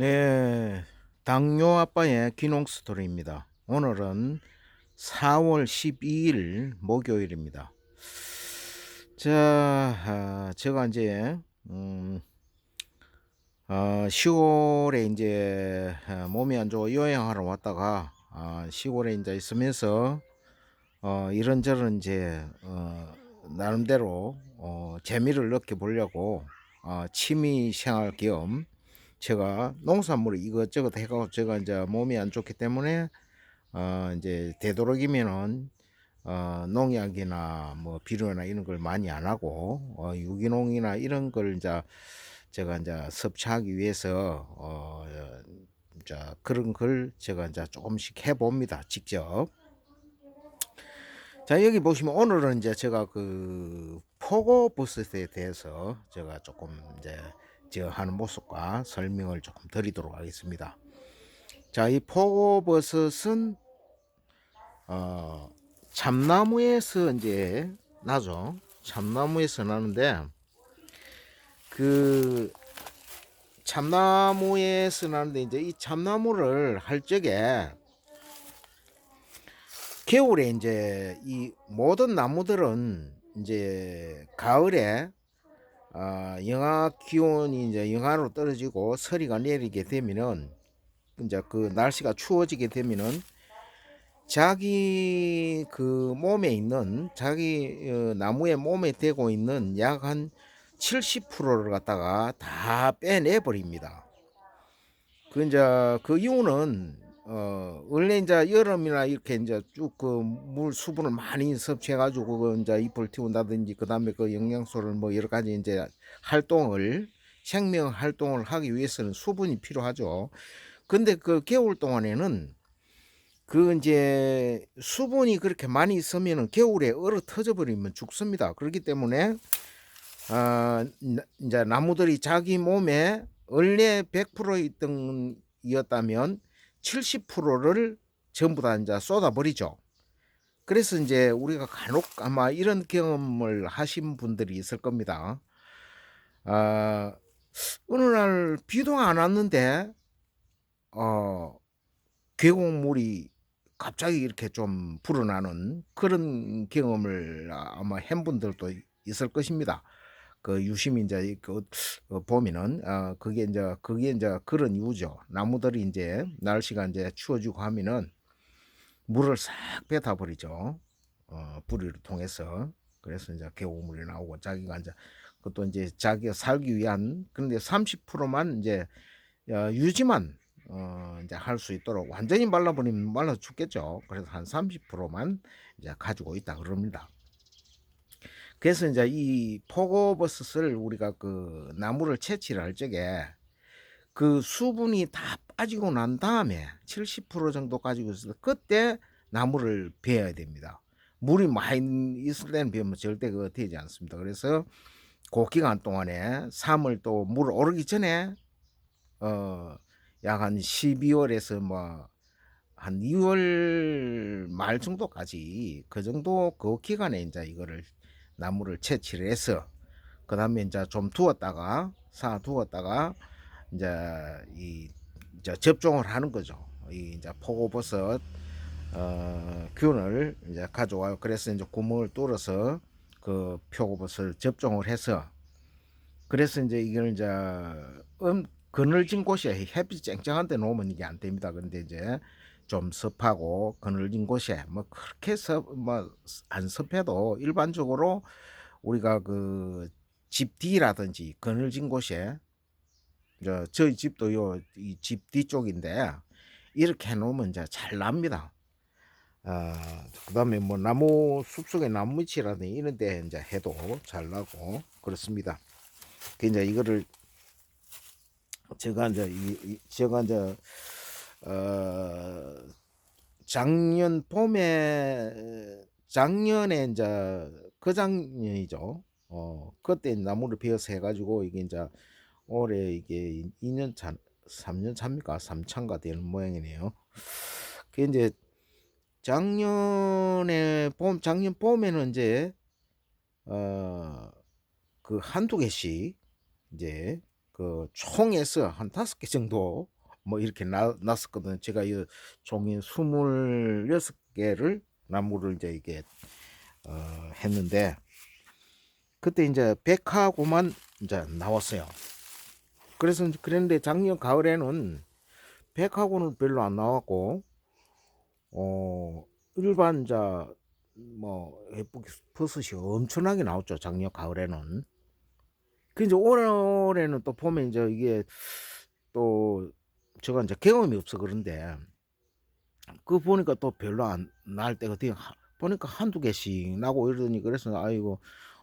네, 당뇨 아빠의 귀농 스토리입니다. 오늘은 4월 12일 목요일입니다. 자, 아, 제가 이제 음, 어, 시골에 이제 아, 몸이 안 좋아 요양하러 왔다가 아, 시골에 이제 있으면서 어, 이런저런 이제 어, 나름대로 어, 재미를 느껴보려고 어, 취미 생활 겸 제가 농산물을 이것저것 해가지고 제가 이제 몸이 안 좋기 때문에 어 이제 되도록이면은 어 농약이나 뭐 비료나 이런 걸 많이 안 하고 어 유기농이나 이런 걸 이제 제가 이제 섭취하기 위해서 어 이제 그런 걸 제가 이제 조금씩 해 봅니다. 직접. 자, 여기 보시면 오늘은 이제 제가 그 포고버섯에 대해서 제가 조금 이제 저 하는 모습과 설명을 조금 드리도록 하겠습니다. 자, 이 포고버섯은 어 참나무에서 이제 나죠. 참나무에서 나는데 그 참나무에서 나는데 이제 이 참나무를 할 적에 겨울에 이제 이 모든 나무들은 이제 가을에 아, 영하 기온이 이제 영하로 떨어지고 서리가 내리게 되면은 이제 그 날씨가 추워지게 되면은 자기 그 몸에 있는 자기 어, 나무의 몸에 대고 있는 약 한 70%를 갖다가 다 빼내 버립니다. 그 이제 그 이유는 어 원래 이제 여름이나 이렇게 이제 쭉 그 물 수분을 많이 섭취해 가지고 그 이제 잎을 틔운다든지 그다음에 그 영양소를 뭐 여러 가지 이제 활동을 생명 활동을 하기 위해서는 수분이 필요하죠. 근데 그 겨울 동안에는 그 이제 수분이 그렇게 많이 있으면은 겨울에 얼어 터져 버리면 죽습니다. 그렇기 때문에 아 이제 나무들이 자기 몸에 원래 100% 있던 이었다면 70%를 전부 다 이제 쏟아버리죠. 그래서 이제 우리가 간혹 아마 이런 경험을 하신 분들이 있을 겁니다. 아, 어느 날 비도 안 왔는데, 어, 계곡물이 갑자기 이렇게 좀 불어나는 그런 경험을 아마 한 분들도 있을 것입니다. 그 이제 그 어, 보면은 어 그게 이제 그게 이제 그런 이유죠. 나무들이 이제 날씨가 이제 추워지고 하면은 물을 싹 뱉어 버리죠. 어 뿌리를 통해서. 그래서 이제 계곡물이 나오고 자기가 이제 그것도 이제 자기가 살기 위한 그런데 30%만 이제 어 유지만 어 이제 할 수 있도록 완전히 말라 버리면 말라 죽겠죠. 그래서 한 30%만 이제 가지고 있다 그럽니다. 그래서 이제 이 포고버섯을 우리가 그 나무를 채취를 할 적에 그 수분이 다 빠지고 난 다음에 70% 정도 가지고 있을 때 그때 나무를 베어야 됩니다. 물이 많이 있을 때는 베면 절대 그거 되지 않습니다. 그래서 그 기간 동안에 3월 또물 오르기 전에 어 약 한 12월에서 뭐 한 2월 말 정도까지 그 정도 그 기간에 이제 이거를 나무를 채취를 해서 그 다음에 이제 좀 두었다가 사 두었다가 이제 이 이제 접종을 하는 거죠. 이 이제 포고버섯 어, 균을 이제 가져와요. 그래서 이제 구멍을 뚫어서 그 표고버섯을 접종을 해서 그래서 이제 이걸 이제 음, 그늘진 곳에 햇빛 쨍쨍한 데 놓으면 이게 안 됩니다. 그런데 이제 좀 습하고 그늘진 곳에 뭐 그렇게 습뭐안 습해도 일반적으로 우리가 그 집 뒤라든지 그늘진 곳에 저 저희 집도 요이 집 뒤쪽인데 이렇게 해 놓으면 이제 잘 납니다. 아, 그다음에 뭐 나무 숲속에 나무밑이라든지 이런 데 이제 해도 잘 나고 그렇습니다. 그 이제 이거를 제가 이제 이, 이 제가 이제 어 작년 봄에 작년에 이제 그 작년이죠. 어 그때 나무를 베어서 해가지고 이게 이제 올해 이게 2년 차, 3년 차입니까? 3차가 되는 모양이네요. 그 이제 작년에 봄 작년 봄에는 이제 어 그 한두 개씩 이제 그그 총에서 한 다섯 개 정도 뭐 이렇게 나, 났었거든요. 제가 이 종이 스물여섯 개를 나무를 이제 이게 어, 했는데 그때 이제 백하고만 이제 나왔어요. 그래서 그랬는데 작년 가을에는 백하고는 별로 안 나왔고 어 일반 자뭐 예쁘게 버섯이 엄청나게 나왔죠. 작년 가을에는. 그 이제 올해는 또 보면 이제 이게 또 제가 이제 경험이 없어 그런데 그 보니까 또 별로 안 날 때가 되게 하- 보니까 한두 개씩 나고 이러더니 그래서 아이고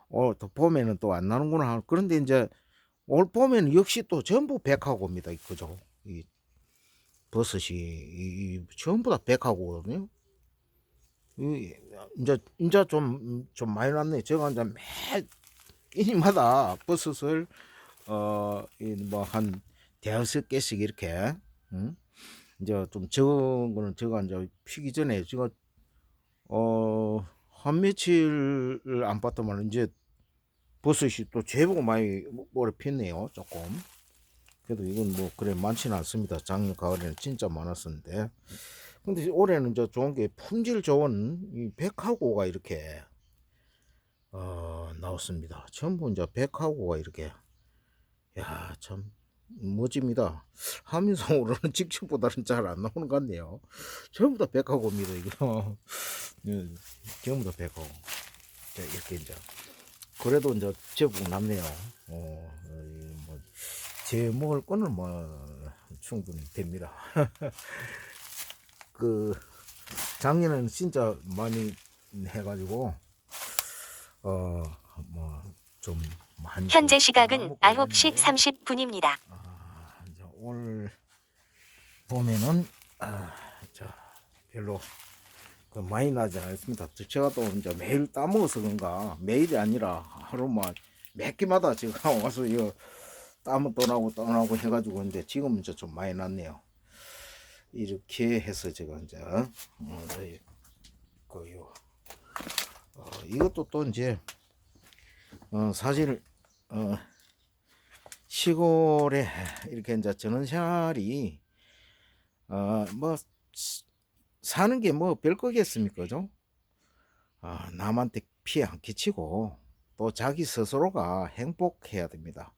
올 또 봄에는 또 안 나는구나 그런데 이제 올 봄에는 역시 또 전부 백하고입니다. 그죠 이 버섯이. 이, 이 전부 다 백하고거든요. 이 이제 이제 좀좀 많이 났네. 제가 이제 매 끼니마다 버섯을 어뭐한 대여섯 개씩 이렇게 응? 이제 좀 적은 거는 제가 이제 피기 전에 제가 어한 며칠 안 봤더만 이제 버섯이 또 제법 많이 오래 피었네요 조금. 그래도 이건 뭐 그래 많지는 않습니다. 작년 가을에는 진짜 많았었는데. 근데 올해는 저 좋은 게 품질 좋은 이 백하고가 이렇게 어 나왔습니다. 전부 이제 백하고가 이렇게. 야 참 멋집니다. 하민성으로는 직접보다는 잘 안 나오는 것 같네요. 전부 다 백하고입니다 이거. 예, 전부 다 백하고. 자, 이렇게 이제 그래도 이제 제법 남네요. 어, 뭐, 제 먹을 거는 뭐 충분히 됩니다. 그 작년에는 진짜 많이 해가지고 어 뭐 좀 현재 좀 시각은 나눠먹고 9시 그랬는데 30분입니다. 아, 이제 오늘 보면은 아, 자 별로 그 많이 나지 않습니다. 제가 또 이제 매일 따먹어서 그런가 매일이 아니라 하루만 몇 개마다 제가 와서 이거 땀은 떠나고 떠나고 해가지고 근데 지금 이제 좀 많이 났네요. 이렇게 해서 제가 이제 어, 이- 그요 어, 이것도 또 이제 어, 사실 어, 시골에 이렇게 이제 전원생활이 어 뭐 사는 게 뭐 별거겠습니까, 그죠? 아, 남한테 피해 안 끼치고 또 자기 스스로가 행복해야 됩니다.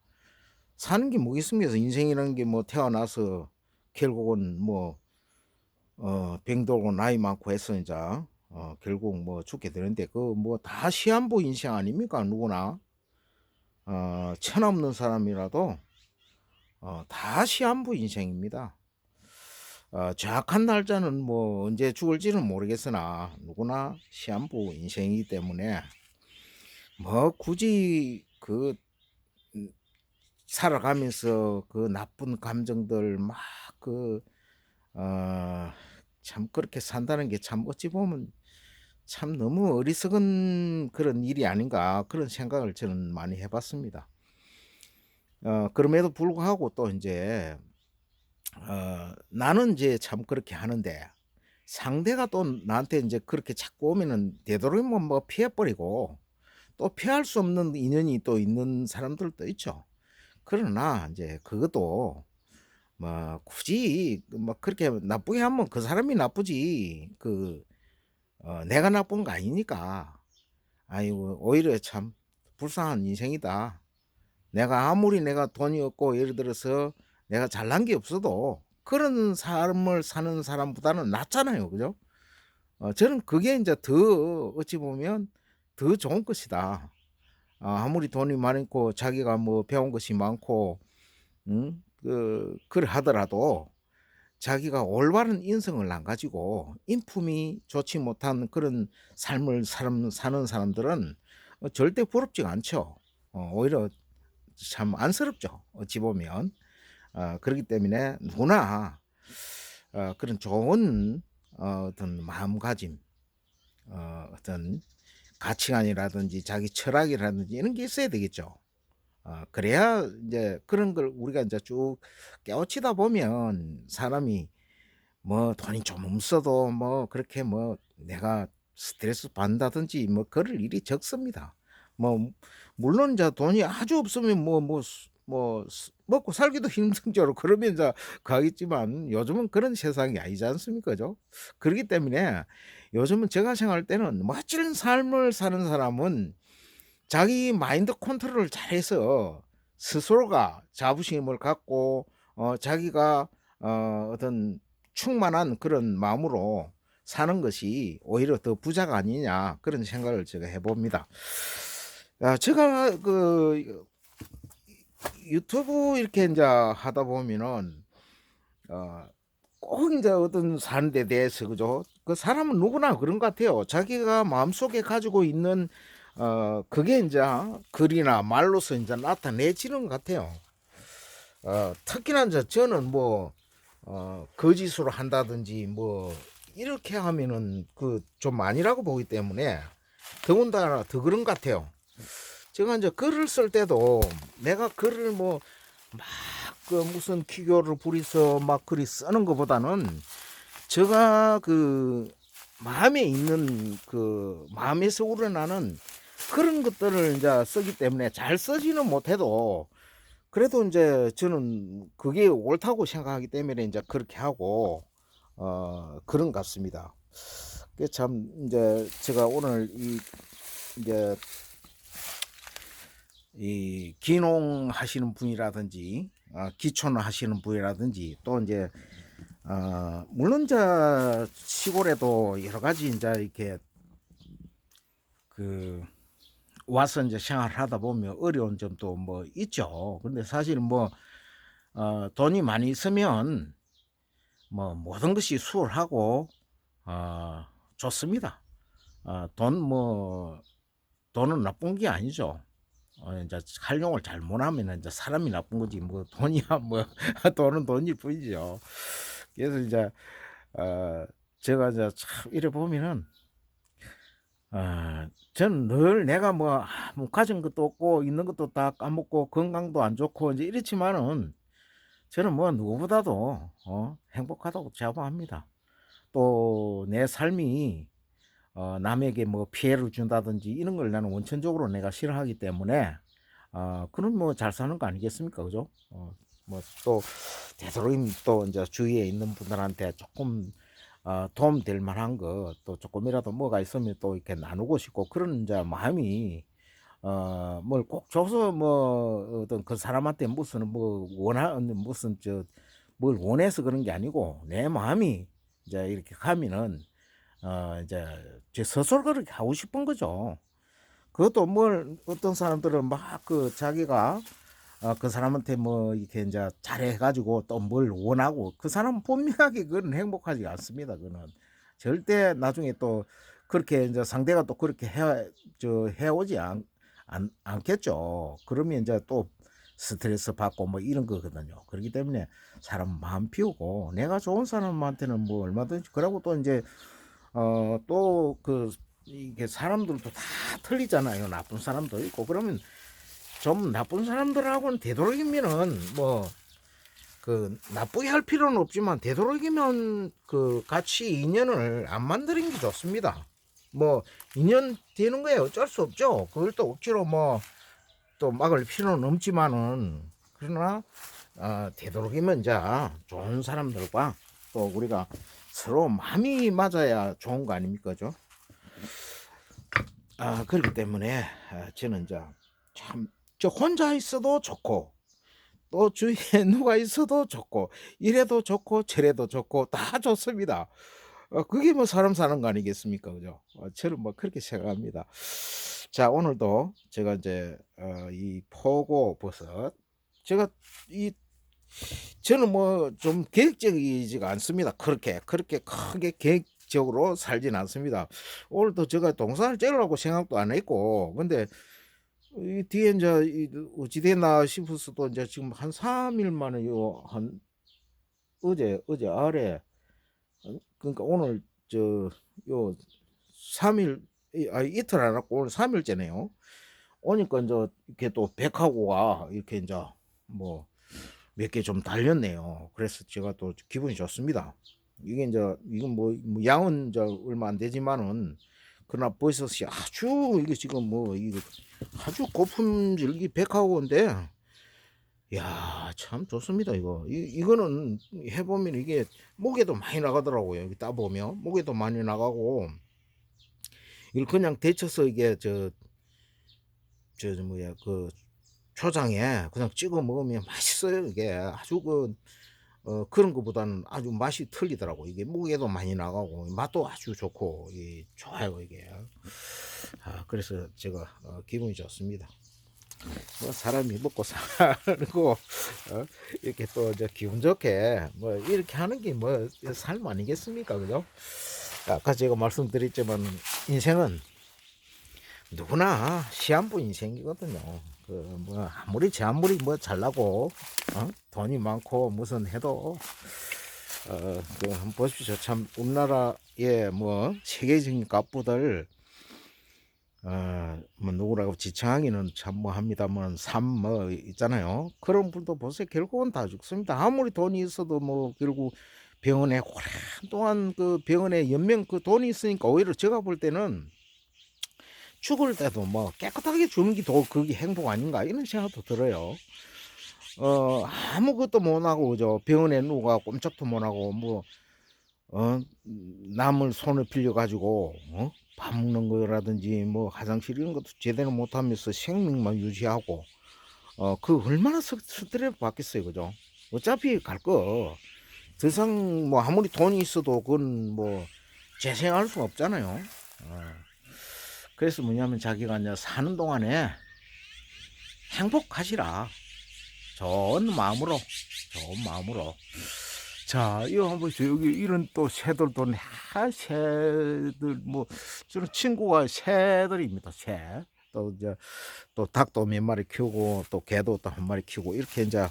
사는 게 뭐겠습니까? 인생이라는 게 뭐 태어나서 결국은 뭐 어, 병들고 나이 많고 해서 이제 어, 결국 뭐 죽게 되는데 그 뭐 다 시한부 인생 아닙니까? 누구나 어, 천 없는 사람이라도 어, 다 시한부 인생입니다. 어, 정확한 날짜는 뭐 언제 죽을지는 모르겠으나 누구나 시한부 인생이기 때문에 뭐 굳이 그 음, 살아가면서 그 나쁜 감정들 막그 어, 참 그렇게 산다는 게 참 어찌 보면 참 너무 어리석은 그런 일이 아닌가 그런 생각을 저는 많이 해봤습니다. 어, 그럼에도 불구하고 또 이제 어, 나는 이제 참 그렇게 하는데 상대가 또 나한테 이제 그렇게 자꾸 오면은 되도록이면 뭐 피해버리고 또 피할 수 없는 인연이 또 있는 사람들도 있죠. 그러나 이제 그것도 뭐 굳이 뭐 그렇게 나쁘게 하면 그 사람이 나쁘지 그 어, 내가 나쁜 거 아니니까 아이고 오히려 참 불쌍한 인생이다. 내가 아무리 내가 돈이 없고 예를 들어서 내가 잘난 게 없어도 그런 삶을 사는 사람보다는 낫잖아요. 그죠? 어, 저는 그게 이제 더 어찌 보면 더 좋은 것이다. 아, 아무리 돈이 많고 자기가 뭐 배운 것이 많고 음? 그 그래 하더라도 자기가 올바른 인성을 안 가지고 인품이 좋지 못한 그런 삶을 사람, 사는 사람들은 어, 절대 부럽지가 않죠. 어, 오히려 참 안쓰럽죠. 어찌 보면. 어, 그렇기 때문에 누구나 어, 그런 좋은 어, 어떤 마음가짐, 어, 어떤 가치관이라든지 자기 철학이라든지 이런 게 있어야 되겠죠. 어, 그래야 이제 그런 걸 우리가 이제 쭉 깨우치다 보면 사람이 뭐 돈이 좀 없어도 뭐 그렇게 뭐 내가 스트레스 받는다든지 뭐 그럴 일이 적습니다. 뭐 물론 이제 돈이 아주 없으면 뭐 뭐 뭐 먹고 살기도 힘들죠. 그러면 이제 가겠지만 요즘은 그런 세상이 아니지 않습니까? 죠 그렇기 때문에 요즘은 제가 생각할 때는 멋진 삶을 사는 사람은 자기 마인드 컨트롤을 잘해서 스스로가 자부심을 갖고 어 자기가 어 어떤 충만한 그런 마음으로 사는 것이 오히려 더 부자가 아니냐 그런 생각을 제가 해봅니다. 아, 제가 그 유튜브 이렇게 이제 하다 보면은 어, 꼭 이제 어떤 사는 데 대해서 그죠? 그 사람은 누구나 그런 것 같아요. 자기가 마음속에 가지고 있는 어 그게 이제 글이나 말로서 이제 나타내지는 것 같아요. 어 특히나 이제 저는 뭐 어 거짓으로 한다든지 뭐 이렇게 하면은 그 좀 아니라고 보기 때문에 더군다나 더 그런 것 같아요. 제가 이제 글을 쓸 때도 내가 글을 뭐 막 그 무슨 기교를 부리서 막 글이 쓰는 것보다는 제가 그 마음에 있는 그 마음에서 우러나는 그런 것들을 이제 쓰기 때문에 잘 쓰지는 못해도 그래도 이제 저는 그게 옳다고 생각하기 때문에 이제 그렇게 하고 어 그런 것 같습니다. 그참 이제 제가 오늘 이 이제 이 기농 하시는 분이라든지 어, 기촌 하시는 분이라든지 또 이제 어, 물론 이제 시골에도 여러 가지 이제 이렇게 그 와서 이제 생활하다 보면 어려운 점도 뭐 있죠. 근데 사실 뭐 어, 돈이 많이 있으면 뭐 모든 것이 수월하고 어, 좋습니다. 어, 돈뭐 돈은 나쁜 게 아니죠. 어, 이제 활용을 잘 못하면 이제 사람이 나쁜 거지 뭐 돈이야 뭐 돈은 돈일 뿐이죠. 그래서 이제 어, 제가 이제 참 이래 보면은 아, 저는 늘 내가 뭐, 아, 뭐 가진 것도 없고 있는 것도 다 까먹고 건강도 안 좋고 이제 이렇지만은 저는 뭐 누구보다도 어, 행복하다고 자부합니다. 또 내 삶이 어, 남에게 뭐 피해를 준다든지 이런 걸 나는 원천적으로 내가 싫어하기 때문에 어, 그런 뭐 잘 사는 거 아니겠습니까, 그죠? 어, 뭐 또 되도록이면 또 이제 주위에 있는 분들한테 조금 어, 도움 될 만한 거 또 조금이라도 뭐가 있으면 또 이렇게 나누고 싶고 그런 이제 마음이 어, 뭘 꼭 줘서 뭐 어떤 그 사람한테 무슨 뭐 원하는 무슨 저 뭘 원해서 그런 게 아니고 내 마음이 이제 이렇게 가면은 어 이제 제 스스로 그렇게 하고 싶은 거죠. 그것도 뭘 어떤 사람들은 막 그 자기가 어, 그 사람한테 뭐 이렇게 이제 잘해가지고 또 뭘 원하고 그 사람은 분명하게 그건 행복하지 않습니다. 그는 절대 나중에 또 그렇게 이제 상대가 또 그렇게 해, 저, 해오지 않, 않, 않겠죠. 그러면 이제 또 스트레스 받고 뭐 이런 거거든요. 그렇기 때문에 사람 마음 피우고 내가 좋은 사람한테는 뭐 얼마든지 그러고 또 이제 어 또 그 이게 사람들도 다 틀리잖아요. 나쁜 사람도 있고 그러면 좀 나쁜 사람들하고는 되도록이면은 뭐 그 나쁘게 할 필요는 없지만 되도록이면 그 같이 인연을 안 만드는 게 좋습니다. 뭐 인연 되는 거에 어쩔 수 없죠. 그걸 또 억지로 뭐 또 막을 필요는 없지만은 그러나 어, 되도록이면 이제 좋은 사람들과 또 우리가 서로 마음이 맞아야 좋은 거 아닙니까, 죠? 아 그렇기 때문에 아, 저는 이제 참 저 혼자 있어도 좋고 또 주위에 누가 있어도 좋고 이래도 좋고 저래도 좋고 다 좋습니다. 어, 그게 뭐 사람 사는 거 아니겠습니까, 그죠? 어, 저는 뭐 그렇게 생각합니다. 자 오늘도 제가 이제 어, 이 포고 버섯 제가 이 저는 뭐 좀 계획적이지가 않습니다. 그렇게 그렇게 크게 계획적으로 살진 않습니다. 오늘도 제가 동산을 째려고 생각도 안 했고 근데 이 뒤에 이제 이 어찌 됐나 싶어서도 이제 지금 한 3일 만에 요 한 어제 어제 아래 어, 그러니까 오늘 저 요 3일 이- 아 이틀 안 왔고 오늘 3일째네요. 오니까 이제 이렇게 또 백하고가 이렇게 이제 뭐 몇 개 좀 달렸네요. 그래서 제가 또 기분이 좋습니다. 이게 이제 이건 뭐, 뭐 양은 이제 얼마 안 되지만은 그러나 버섯이 아주 이게 지금 뭐 이게 아주 고품질 이 백하고인데 야, 참 좋습니다, 이거. 이, 이거는 해보면 이게 목에도 많이 나가더라고요. 여기 따보면. 목에도 많이 나가고, 이걸 그냥 데쳐서 이게 저, 저, 저 뭐야, 그, 초장에 그냥 찍어 먹으면 맛있어요, 이게. 아주 그, 어, 그런 것보다는 아주 맛이 틀리더라고. 이게 목에도 많이 나가고, 맛도 아주 좋고, 이, 좋아요, 이게. 아, 그래서 제가 어, 기분이 좋습니다. 뭐 사람이 먹고 살고 어? 이렇게 또 이제 기분 좋게 뭐 이렇게 하는 게 뭐 삶 아니겠습니까 그죠? 아까 제가 말씀드렸지만 인생은 누구나 시한부 인생이거든요. 그뭐 아무리 제 아무리 뭐 잘나고 어? 돈이 많고 무슨 해도 어 그 한번 보십시오. 참 우리나라의 뭐 세계적인 값보들 어, 뭐 누구라고 지칭하기는 참 뭐 합니다만 삶 뭐 있잖아요. 그런 분도 보세요. 결국은 다 죽습니다. 아무리 돈이 있어도 뭐 결국 병원에 오랜 동안 그 병원에 연명 그 돈이 있으니까 오히려 제가 볼 때는 죽을 때도 뭐 깨끗하게 죽는 게 더 그게 행복 아닌가 이런 생각도 들어요. 어 아무것도 못 하고 저 병원에 누가 꼼짝도 못 하고 뭐 어, 남을 손을 빌려 가지고 어? 밥 먹는 거라든지 뭐 화장실 이런 것도 제대로 못 하면서 생명만 유지하고 어, 그 얼마나 스- 스트레스 받겠어요, 그죠? 어차피 갈 거. 더 이상 뭐 아무리 돈이 있어도 그건 뭐 재생할 수 없잖아요. 어. 그래서 뭐냐면 자기가 이제 사는 동안에 행복하시라. 좋은 마음으로, 좋은 마음으로. 자, 이거 한번 보세요. 여기 이런 또 새들도 하 새들 뭐 저는 친구가 새들입니다. 새. 또 이제 또 닭도 몇 마리 키우고 또 개도 또 한 마리 키우고 이렇게 이제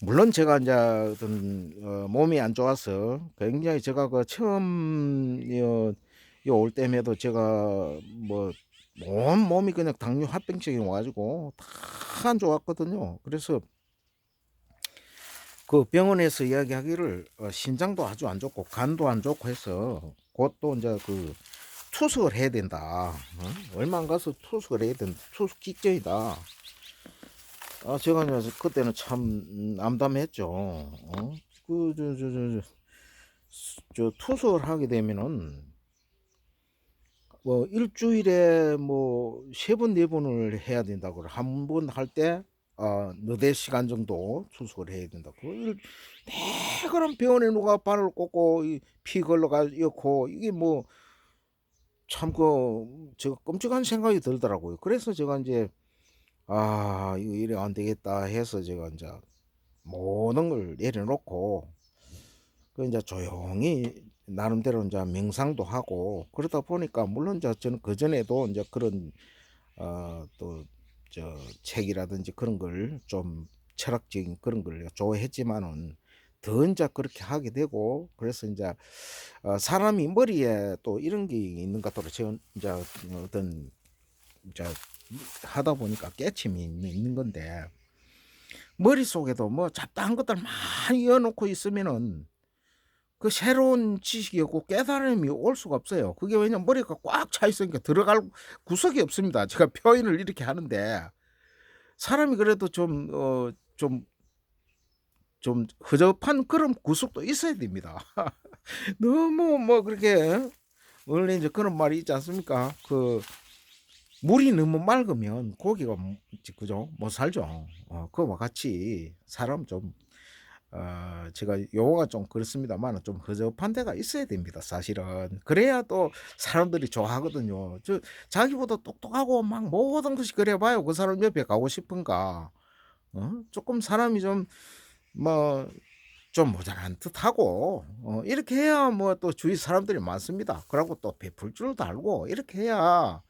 물론 제가 이제 어떤 어, 몸이 안 좋아서 굉장히 제가 그 처음 요올 때에도 제가 뭐 온 몸이 그냥 당뇨 합병증이 와가지고 다 안 좋았거든요. 그래서 그 병원에서 이야기하기를 어, 신장도 아주 안 좋고 간도 안 좋고 해서 곧 또 이제 그 투석을 해야 된다. 어? 얼마 안 가서 투석을 해야 된다. 투석 직전이다. 아 제가 이제 그때는 참 음, 암담했죠. 어? 그저 저 저 저 투석을 하게 되면은 뭐 일주일에 뭐 세 번 네 번을 해야 된다고 한 번 할 때 어, 너댓 시간 정도 투숙을 해야 된다. 그일 네, 그럼 병원에 누가 바늘 꽂고 이피 걸러가 였고 이게 뭐 참그 제가 끔찍한 생각이 들더라고요. 그래서 제가 이제 아 이거 이래 안 되겠다 해서 제가 이제 모든 걸 내려놓고 그 이제 조용히 나름대로 이제 명상도 하고 그러다 보니까 물론 이제 저는 그 전에도 이제 그런 어또 저 책이라든지 그런 걸 좀 철학적인 그런 걸 좋아했지만은 더 이제 그렇게 하게 되고 그래서 이제 어 사람이 머리에 또 이런 게 있는 것 같더라고요. 제가 이제 어떤 이제 하다 보니까 깨침이 있는 건데 머릿속에도 뭐 잡다한 것들 많이 이어 놓고 있으면은 그 새로운 지식이 없고 깨달음이 올 수가 없어요. 그게 왜냐면 머리가 꽉 차 있으니까 들어갈 구석이 없습니다. 제가 표현을 이렇게 하는데 사람이 그래도 좀 어 좀 좀 허접한 그런 구석도 있어야 됩니다. 너무 뭐 그렇게 원래 이제 그런 말이 있지 않습니까? 그 물이 너무 맑으면 고기가 뭐- 그죠? 못 살죠. 어, 그와 같이 사람 좀 어, 제가 용어가 좀 그렇습니다만 좀 허접한 데가 있어야 됩니다. 사실은 그래야 또 사람들이 좋아하거든요. 저 자기보다 똑똑하고 막 모든 것이 그래 봐요. 그 사람 옆에 가고 싶은가? 어? 조금 사람이 좀 뭐 좀 모자란 듯하고 어, 이렇게 해야 뭐 또 주위 사람들이 많습니다. 그러고 또 베풀 줄도 알고 이렇게 해야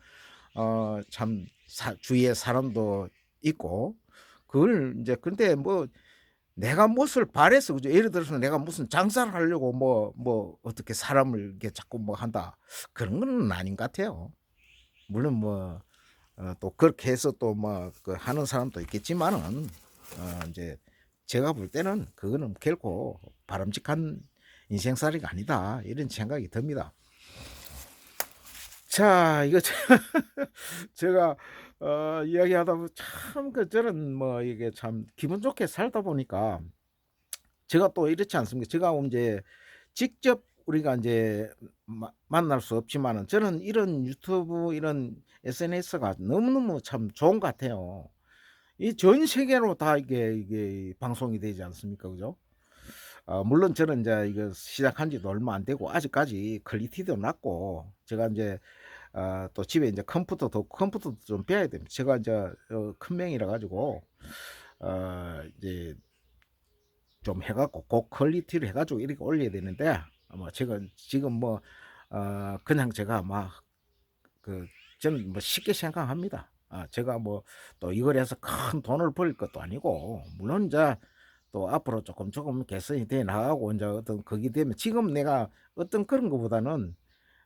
어, 참 사, 주위에 사람도 있고 그걸 이제 근데 뭐 내가 무엇을 바래서 그죠? 예를 들어서 내가 무슨 장사를 하려고 뭐뭐 어떻게 사람을 이렇게 자꾸 뭐 한다 그런 건 아닌 것 같아요. 물론 뭐 어, 또 그렇게 해서 또뭐그 하는 사람도 있겠지만은 어, 이제 제가 볼 때는 그거는 결코 바람직한 인생살이가 아니다 이런 생각이 듭니다. 자, 이거 제- 제가 어 이야기하다 보면 참그 저는 뭐 이게 참 기분 좋게 살다 보니까 제가 또 이렇지 않습니까? 제가 인제 직접 우리가 마 만날 수 없지만은 저는 이런 유튜브 이런 SNS가 너무너무 참 좋은 것 같아요. 이 전 세계로 다 이게 이게 방송이 되지 않습니까? 그죠? 어 물론 저는 인제 이거 시작한 지도 얼마 안 되고 아직까지 퀄리티도 낮고 제가 인제 어또 집에 인제 컴퓨터도 컴퓨터도 좀 배워야 됩니다. 제가 인제 어 큰 명이라 가지고 어 이제 좀 해 갖고 고 퀄리티로 해 가지고 이렇게 올려야 되는데 뭐 제가 지금 뭐 어 그냥 제가 막그 저는 뭐 쉽게 생각합니다. 아 제가 뭐 또 이걸 해서 큰 돈을 벌 것도 아니고 물론 인제 또 앞으로 쪼끔 쪼끔 개선이 돼 나가고 인제 어떤 그게 되면 지금 내가 어떤 그런 거보다는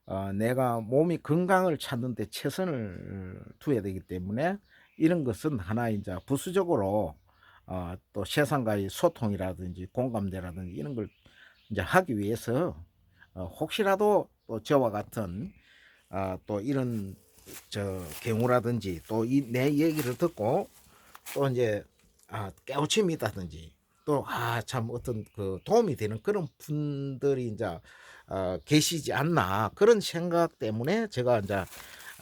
어 내가 몸이 건강을 찾는 데 최선을 두어야 되기 때문에 이런 것은 하나 인제 부수적으로 어 또 세상과의 소통이라든지 공감대라든지 이런 걸 인제 하기 위해서 어 혹시라도 또 저와 같은 아또 이런 저 경우라든지 또이내 얘기를 듣고 또 인제 아 깨우침이 있다든지 또아참 어떤 그 도움이 되는 그런 분들이 인제 어 계시지 않나 그런 생각 때문에 제가 인제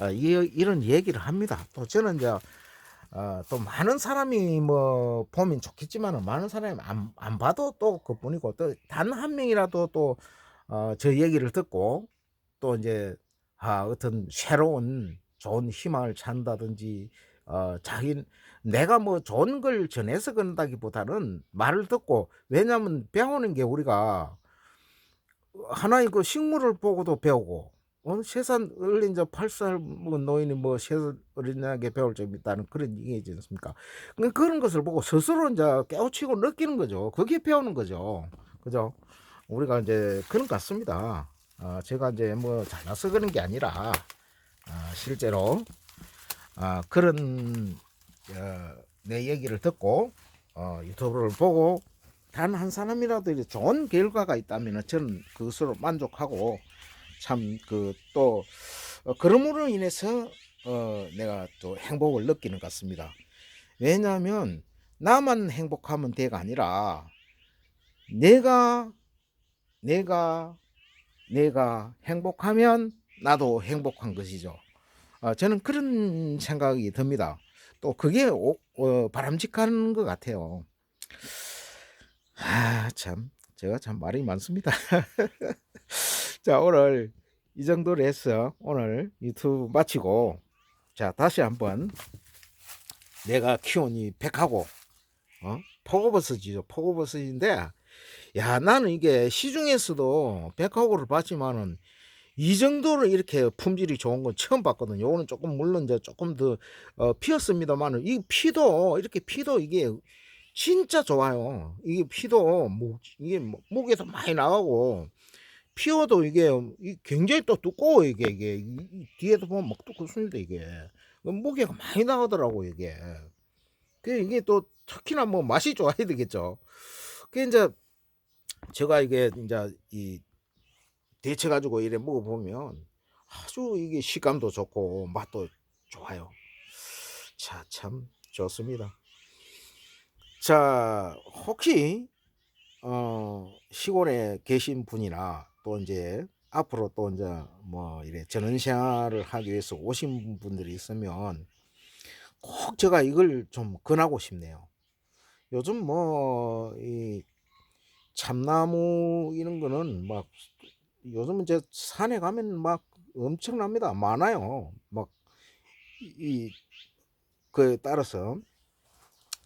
어 이 이런 얘기를 합니다. 또 저는 인제 어 또 많은 사람이 뭐 보면 좋겠지만은 많은 사람이 안 안 봐도 또 그뿐이고 또 단 한 명이라도 또어저 얘기를 듣고 또 인제 아 어떤 새로운 좋은 희망을 찾는다든지 어 자기 내가 뭐 좋은 걸 전해서 그런다기보다는 말을 듣고 왜냐하면 배우는 게 우리가 하나의 그 식물을 보고도 배우고 어 "세상 어린 자 8살 먹은 노인이 뭐새 어린아이에게 배울 점이 있다."는 그런 얘기지 않습니까? 그 그런 것을 보고 스스로 인제 깨우치고 느끼는 거죠. 그게 배우는 거죠. 그죠? 우리가 인제 그런 것 같습니다. 아 제가 인제 뭐 잘나서 그런 게 아니라 아 실제로 아 그런 어 내 얘기를 듣고 어 유튜브를 보고 단 한 사람이라도 좋은 결과가 있다면은 저는 그것으로 만족하고 참 그또어 그럼으로 인해서 어 내가 또 행복을 느끼는 것 같습니다. 왜냐하면 나만 행복하면 돼가 아니라 내가, 내가, 내가 행복하면 나도 행복한 것이죠. 아 저는 그런 생각이 듭니다. 또 그게 오 어 바람직한 것 같아요. 아 참 제가 참 말이 많습니다. 자 오늘 이 정도로 해서 오늘 유튜브 마치고 자 다시 한번 내가 키운 이 백화고 어 표고버섯이죠. 표고버섯인데 야 나는 이게 시중에서도 백화고를 봤지만은 이 정도로 이렇게 품질이 좋은 건 처음 봤거든요. 요거는 쪼끔 물론 이제 쪼끔 더어 피었습니다마는 이 피도 이렇게 피도 이게 진짜 좋아요. 이게 피도 목 이게 뭐 목에서 많이 나가고 피어도 이게 이 굉장히 또 두꺼워요 이게, 이게. 뒤에도 보면 막 두껍습니다 이게. 그 무게가 많이 나가더라고요 이게. 그 이게 또 특히나 뭐 맛이 좋아야 되겠죠. 그 인제 제가 이게 인제 이 데쳐 가지고 이래 먹어 보면 아주 이게 식감도 좋고 맛도 좋아요. 자 참 좋습니다. 자 혹시 어 시골에 계신 분이나 또 인제 앞으로 또 인제 뭐 이래 전원 생활을 하기 위해서 오신 분들이 있으면 꼭 제가 이걸 좀 권하고 싶네요. 요즘 뭐 이 참나무 이런 거는 막 요즘은 이제 산에 가면 막 엄청납니다. 많아요. 막 이 그에 따라서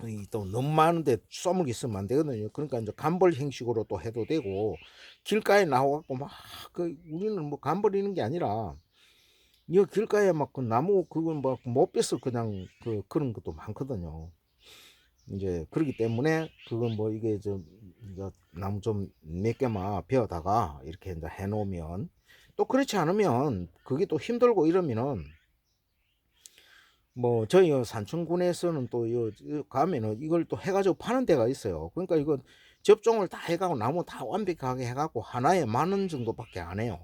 이또 너무 많은데 써먹이 있으면 안 되거든요. 그러니까 인제 감벌 형식으로 또 해도 되고 길가에 나와 갖고 막 그 우리는 뭐 감버리는 게 아니라 여 길가에 막 그 나무 그걸 막못 베서 그냥 그 그런 것도 많거든요. 인제 그러기 때문에 그건 뭐 이게 좀 이거 나무 좀 몇 개만 베어다가 이렇게 인제 해 놓으면 또 그렇지 않으면 그게 또 힘들고 이러면은 뭐 저희 요 산청군에서는 또요요 가면은 이걸 또 해 가지고 파는 데가 있어요. 그러니까 이거 접종을 다해 갖고 나무 다 완벽하게 해 갖고 하나에 만 원 정도밖에 안 해요.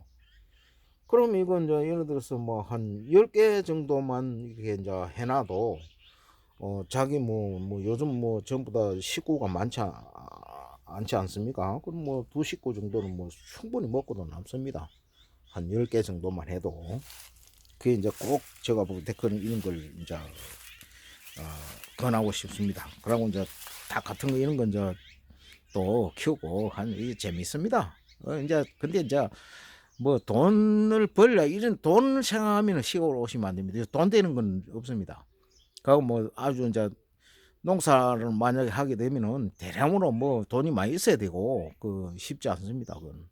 그럼 이건 이제 예를 들어서 뭐한 10개 정도만 이렇게 이제 해놔도 어 자기 뭐뭐 요즘 뭐 전부 다 식구가 많지 않, 않지 않습니까? 그럼 뭐 두 식구 정도는 뭐 충분히 먹고도 남습니다. 한 10개 정도만 해도 그게 이제 꼭 제가 보고 댓글 이런 걸 이제 어, 권하고 싶습니다. 그러고 이제 닭 같은 거 이런 건 이제 또 키우고 한 이게 재밌습니다. 어, 이제 근데 이제 뭐 돈을 벌려 이런 돈을 생각하면 시골 오시면 안 됩니다. 돈 되는 건 없습니다. 그리고 뭐 아주 이제 농사를 만약에 하게 되면은 대량으로 뭐 돈이 많이 있어야 되고 그 쉽지 않습니다. 그건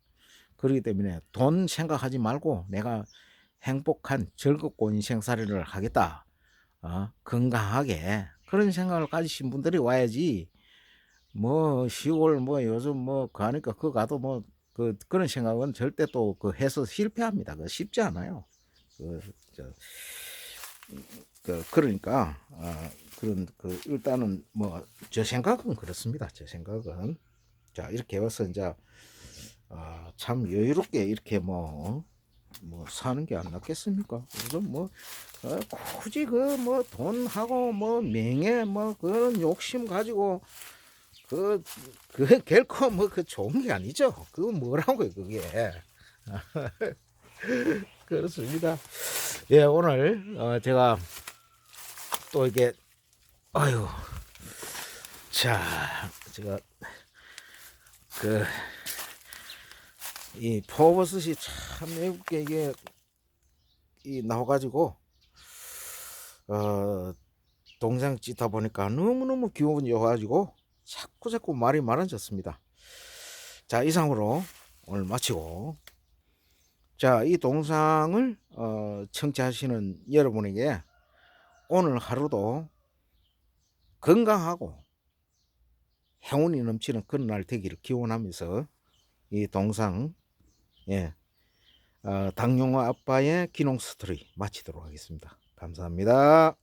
그렇기 때문에 돈 생각하지 말고 내가 행복한 즐겁고 인생살이를 하겠다. 어, 건강하게 그런 생각을 가지신 분들이 와야지 뭐 시골 뭐 요즘 뭐 가니까 그 가도 뭐 그 그런 생각은 절대 또 그 해서 실패합니다. 그 쉽지 않아요. 그, 저, 그 그러니까 아, 그런 그 일단은 뭐 제 생각은 그렇습니다. 제 생각은 자 이렇게 와서 이제 아, 참 여유롭게 이렇게 뭐, 뭐 사는 게 안 낫겠습니까? 요즘 뭐 어, 굳이 그 뭐 돈하고 뭐 명예 뭐 그런 욕심 가지고 그, 그 결코 뭐 그 좋은 게 아니죠. 그거 뭐라고요, 그게. 그렇습니다. 예, 오늘 어, 제가 또 이게 아유, 자, 제가 그 이 포버섯이 참 외국게 이게 이 나와가지고 어 동상 찍다 보니까 너무너무 기분이 좋아가지고 자꾸 자꾸 말이 많아졌습니다. 자 이상으로 오늘 마치고 자 이 동상을 어, 청취하시는 여러분에게 오늘 하루도 건강하고 행운이 넘치는 그런 날 되기를 기원하면서 이 동상 예 어, 당용호 아빠의 기농 스토리 마치도록 하겠습니다. 감사합니다.